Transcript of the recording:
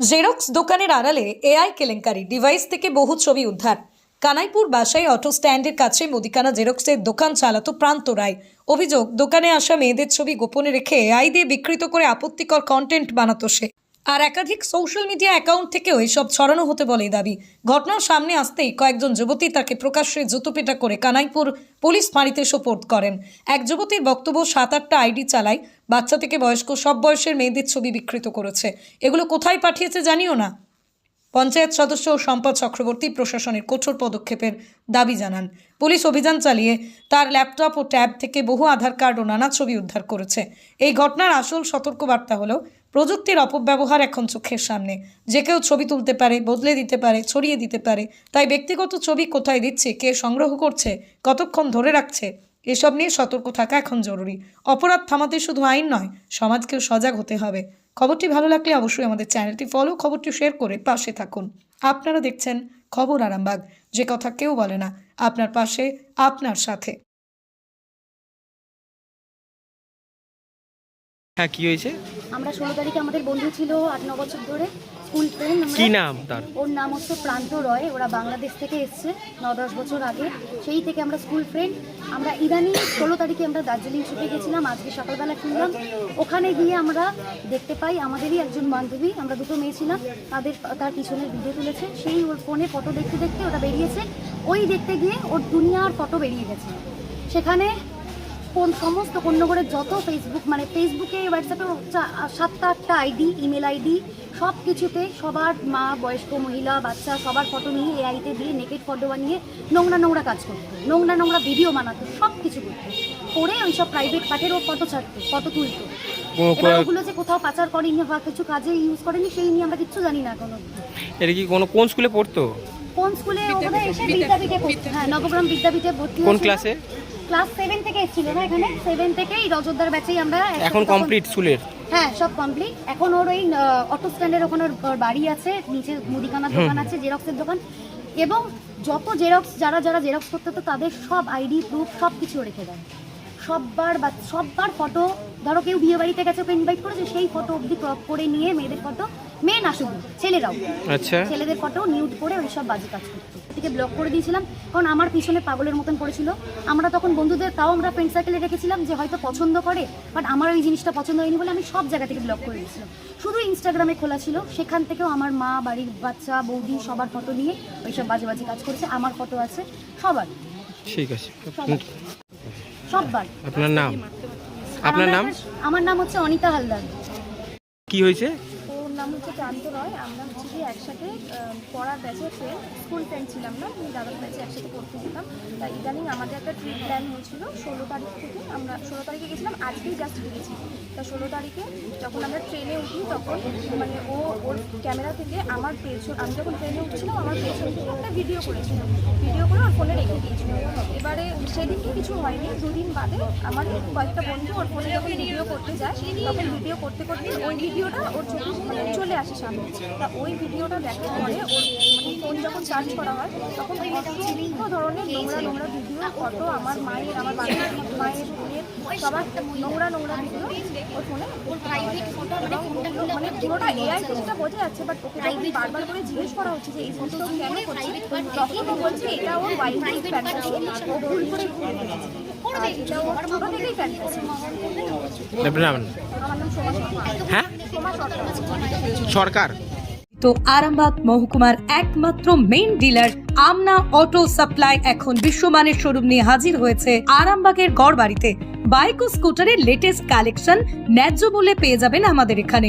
Xerox দোকানের আড়ালে AI কেলেঙ্কারি ডিভাইস থেকে বহু ছবি উদ্ধার। কানাইপুর বাসায় অটো স্ট্যান্ডের কাছে মুদিখানা জেরক্সের দোকান চালাতো প্রান্ত রায়। অভিযোগ, দোকানে আসা মেয়েদের ছবি গোপনে রেখে এআই দিয়ে বিকৃত করে আপত্তিকর কন্টেন্ট বানাতো সে। আর একাধিক সোশ্যাল মিডিয়া অ্যাকাউন্ট থেকেও এসব ছড়ানো হতে বলে দাবি। ঘটনার সামনে আসতেই কয়েকজন যুবতী তাকে প্রকাশ্যে জুতোপেটা করে কানাইপুর পুলিশ ফাঁড়িতে সোপোর্ট করেন। এক যুবতীর বক্তব্য সাত আটটা আইডি চালায়, বাচ্চা থেকে বয়স্ক, সব বয়সের মেয়েদের ছবি বিকৃত করেছে। এগুলো কোথায় পাঠিয়েছে জানিও না? পঞ্চায়েত সদস্য ও সম্পদ চক্রবর্তী প্রশাসনের কঠোর পদক্ষেপের দাবি জানান। পুলিশ অভিযান চালিয়ে তার ল্যাপটপ ও ট্যাব থেকে বহু আধার কার্ড ও নানা ছবি উদ্ধার করেছে। এই ঘটনার আসল সতর্কবার্তা হলো প্রযুক্তির অপব্যবহার এখন চোখের সামনে। যে কেউ ছবি তুলতে পারে, বদলে দিতে পারে, ছড়িয়ে দিতে পারে, তাই ব্যক্তিগত ছবি কোথায় দিচ্ছে, কে সংগ্রহ করছে, কতক্ষণ ধরে রাখছে, এসব নিয়ে সতর্ক থাকা এখন জরুরি। অপরাধ থামাতে শুধু আইন নয়, সমাজকেও সজাগ হতে হবে। খবরটি ভালো লাগলে অবশ্যই আমাদের চ্যানেলটি ফলো, খবরটি শেয়ার করে পাশে থাকুন। আপনারা দেখছেন খবর আরামবাগ। যে কথা কেউ বলে না, আপনার পাশে, আপনার সাথে। হ্যাঁ কি হয়েছে? আমরা ষোলো তারিখে আমাদের বন্ধু ছিল আট ন বছর ধরে স্কুল ফ্রেন্ড কি নাম তার? ওর নাম হচ্ছে প্রান্ত রয় ওরা বাংলাদেশ থেকে এসছে ন দশ বছর আগে। সেই থেকে আমরা স্কুল ফ্রেন্ড আমরা ইদানিং ষোলো তারিখে আমরা দার্জিলিং ছুটে গেছিলাম আজকে সকালবেলা ফিরলাম। ওখানে গিয়ে আমরা দেখতে পাই আমাদেরই একজন বান্ধবী আমরা দুটো মেয়ে ছিলাম তাদের তার পিছনের ভিডিও তুলেছে। সেই ওর ফোনে ফটো দেখতে দেখতে ওটা বেরিয়েছে। ওই দেখতে গিয়ে ওর দুনিয়ার ফটো বেরিয়ে গেছে। সেখানে কোন সমস্ত কন্যগরের যত ফেসবুক মানে ফেসবুকে হোয়াটসঅ্যাপে সাতটা আটটা আইডি ইমেল আইডি সব কিছুতে সবার মা বয়স্ক মহিলা বাচ্চা সবার ফটো নিয়ে এআইতে দিয়ে নেকেট ফটো বানিয়ে নোংরা নোংরা কাজ করতো। নোংরা নোংরা ভিডিও বানাতো সব কিছু করতো। করে ওই সব প্রাইভেট পার্টেরও ফটো ছাড়তো ফটো তুলতো। ও- ওগুলো যে কোথাও পাচার করেনি বা কিছু কাজে ইউজ করেনি সেই নিয়ে আমরা কিচ্ছু জানি না এখনও। এটা কি কোনো কোন স্কুলে পড়তো? কোন স্কুলে ওখানে এসে বিদ্যাপীঠে পড়তো। হ্যাঁ নবগ্রাম বিদ্যাপীঠে ভর্তি কোন ক্লাসে ক্লাস সেভেন থেকে এসেছিল না এখানে? সেভেন থেকেই রজতদার ব্যাচেই আমরা এখন কমপ্লিট স্কুলের? হ্যাঁ সব কমপ্লিট এখন ওর ওই অটো স্ট্যান্ডের ওখানে ওর- বাড়ি আছে নিচে মুদিখানার দোকান আছে জেরক্সের দোকান। এবং যত জেরক্স যারা যারা জেরক্স করতে তো তাদের সব আইডি প্রুফ সব কিছু রেখে দেয়। সববার বা সববার ফটো ধরো কেউ বিয়ে বাড়িতে গেছে ওকে ইনভাইট করেছে সেই ফটো অবধি ক্রপ করে নিয়ে মেয়েদের ফটো মেয়ে না শুধু ছেলেরাও। আচ্ছা। ছেলেদের ফটো নিউট করে ওই সব বাজে কাজ করতো। থেকে ব্লক করে দিয়েছিলাম কারণ আমার পিছনে পাগলের মতন পড়েছিল। আমরা তখন বন্ধুদের তাও আমরা ফ্রেন্ড সার্কেলে রেখেছিলাম যে হয়তো পছন্দ করে বাট আমার ওই জিনিসটা পছন্দ হয়নি বলে আমি সব জায়গা থেকে ব্লক করে দিয়েছিলাম। শুধু ইনস্টাগ্রামে খোলা ছিল সেখান থেকেও আমার মা বাড়ির বাচ্চা বৌদি সবার ফটো নিয়ে ওই সব বাজে বাজে কাজ করেছে আমার ফটো আছে সবার। ঠিক আছে। সববার। আপনার নাম? আপনার নাম? আমার নাম হচ্ছে অনিতা হালদার। কি হয়েছে? ওর নয়, আমরা হচ্ছে কি একসাথে পড়ার ব্যাচে ফ্রেন্ড স্কুল ফ্রেন্ড ছিলাম না, আমি দাদার ব্যাচে একসাথে পড়তে যেতাম। তা ইদানিং আমাদের একটা ট্রিপ প্ল্যান হয়েছিল, ষোলো তারিখ থেকে আমরা, ষোলো তারিখে গেছিলাম, আজকেই জাস্ট ফিরেছি তা ষোলো তারিখে যখন আমরা ট্রেনে উঠি, তখন মানে ও ক্যামেরা থেকে আমার পেছন, আমি যখন ট্রেনে উঠছিলাম, আমার পেছন থেকে একটা ভিডিও করেছিল। ভিডিও করে ওর ফোনে রেখে দিয়েছিল। এবারে সেদিনকে কিছু হয়নি, দুদিন বাদে আমার কয়েকটা বন্ধু ওর ফোনে যখন ভিডিও করতে যায়, তখন ভিডিও করতে করতে ওই ভিডিওটা ওর চোখে চলে আসে সামনে। তা ওই ভিডিওটা দেখার পরে ওর মানে ফোন যখন চার্জ করা হয়, তখন বিভিন্ন ধরনের নোংরা নোংরা ভিডিও ফটো আমার মায়ের, আমার বাবার মায়ের, বোনের, সবার নোংরা নোংরা ভিডিও ওর ফোনে মানে পুরোটা এআই যেটা বোঝা যাচ্ছে বাট ওকে যখন বারবার করে জিজ্ঞেস করা হচ্ছে যে এই ফটো কেন করছে তখন ও বলছে এটা ওর ফ্যান্টাসি ও ভুল করে ভুল করেছে। এটা ওর ছোট থেকেই ফ্যান্টাসি আমার নাম সোমা সরকার হ্যাঁ? সোমা সরকার সরকার। তো আরামবাগ মহকুমার একমাত্র main dealer Amna auto supply এখন বিশ্বমানের শোরুম নিয়ে হাজির হয়েছে আরামবাগের গড় বাড়িতে বাইক ও স্কুটারের লেটেস্ট কালেকশন ন্যায্য মূল্যে পেয়ে যাবেন আমাদের এখানে।